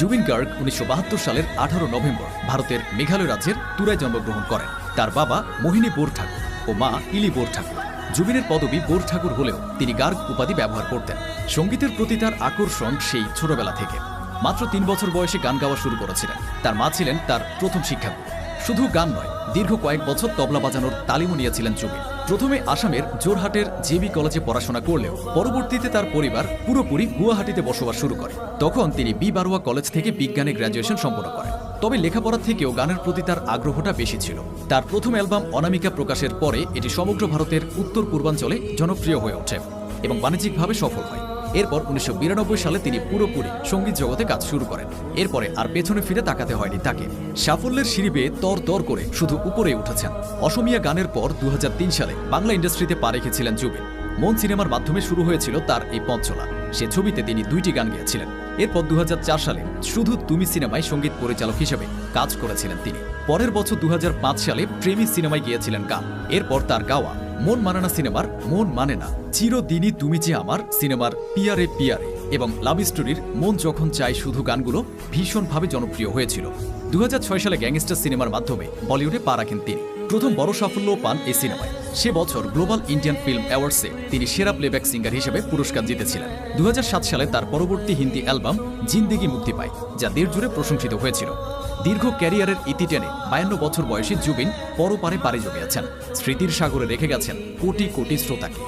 জুবিন গার্গ উনিশশো বাহাত্তর সালের আঠারো নভেম্বর ভারতের মেঘালয় রাজ্যের তুরায় জন্মগ্রহণ করেন। তার বাবা মোহিনী বোর ঠাকুর ও মা ইলি বোর ঠাকুর। জুবিনের পদবি বোর ঠাকুর হলেও তিনি গার্গ উপাধি ব্যবহার করতেন। সঙ্গীতের প্রতি তার আকর্ষণ সেই ছোটবেলা থেকে। মাত্র তিন বছর বয়সে গান গাওয়া শুরু করেছিলেন। তার মা ছিলেন তার প্রথম শিক্ষাগুরু। শুধু গান নয়, দীর্ঘ কয়েক বছর তবলা বাজানোর তালিমও নিয়েছিলেন জুবিন প্রথমে আসামের জোরহাটের জেবি কলেজে পড়াশোনা করলেও পরবর্তীতে তার পরিবার পুরোপুরি গুয়াহাটিতে বসবাস শুরু করে। তখন তিনি বি বারোয়া কলেজ থেকে বিজ্ঞানে গ্র্যাজুয়েশন সম্পন্ন করেন। তবে লেখাপড়া থেকেও গানের প্রতি তার আগ্রহটা বেশি ছিল। তার প্রথম অ্যালবাম অনামিকা প্রকাশের পরে এটি সমগ্র ভারতের উত্তর পূর্বাঞ্চলে জনপ্রিয় হয়ে ওঠে এবং বাণিজ্যিকভাবে সফল হয়। এরপর উনিশশো বিরানব্বই সালে তিনি পুরোপুরি সংগীত জগতে কাজ শুরু করেন। এরপরে আর পেছনে ফিরে তাকাতে হয়নি তাকে। সাফল্যের সিঁড়ি বেয়ে তর তর করে শুধু উপরে উঠেছেন। অসমিয়া গানের পর দুহাজার তিন সালে বাংলা ইন্ডাস্ট্রিতে পা রেখেছিলেন জুবিন। মন সিনেমার মাধ্যমে শুরু হয়েছিল তার এই পঞ্চলা সে ছবিতে তিনি দুইটি গান গেয়েছিলেন। এরপর দু হাজার চার সালে শুধু তুমি সিনেমায় সংগীত পরিচালক হিসেবে কাজ করেছিলেন তিনি। পরের বছর দু হাজার পাঁচ সালে প্রেমী সিনেমায় গিয়েছিলেন গান। এরপর তার গাওয়া মন মানে না সিনেমার, মন মানে না। চিরদিনই তুমি যে আমার সিনেমার পিয়ারে পিয়ারে। এবং লাভ স্টোরির মন যখন চায় শুধু গানগুলো, ভীষণভাবে জনপ্রিয় হয়েছিল। দু হাজার ছয় সালে গ্যাংস্টার সিনেমার মাধ্যমে বলিউডে পা রাখেন তিনি। প্রথম বড় সাফল্য পান এই সিনেমায়। সে বছর গ্লোবাল ইন্ডিয়ান ফিল্ম অ্যাওয়ার্ডসে তিনি সেরা প্লেব্যাক সিঙ্গার হিসেবে পুরস্কার জিতেছিলেন। দু হাজার সাত সালে তার পরবর্তী হিন্দি অ্যালবাম জিন্দিগি মুক্তি পায়, যা দেড় জুড়ে প্রশংসিত হয়েছিল। দীর্ঘ ক্যারিয়ারের ইতি টেনে বায়ান্ন বছর বয়সী জুবিন পরপারে পাড়ি জমিয়েছেন। স্মৃতির সাগরে রেখে গেছেন কোটি কোটি শ্রোতাকে।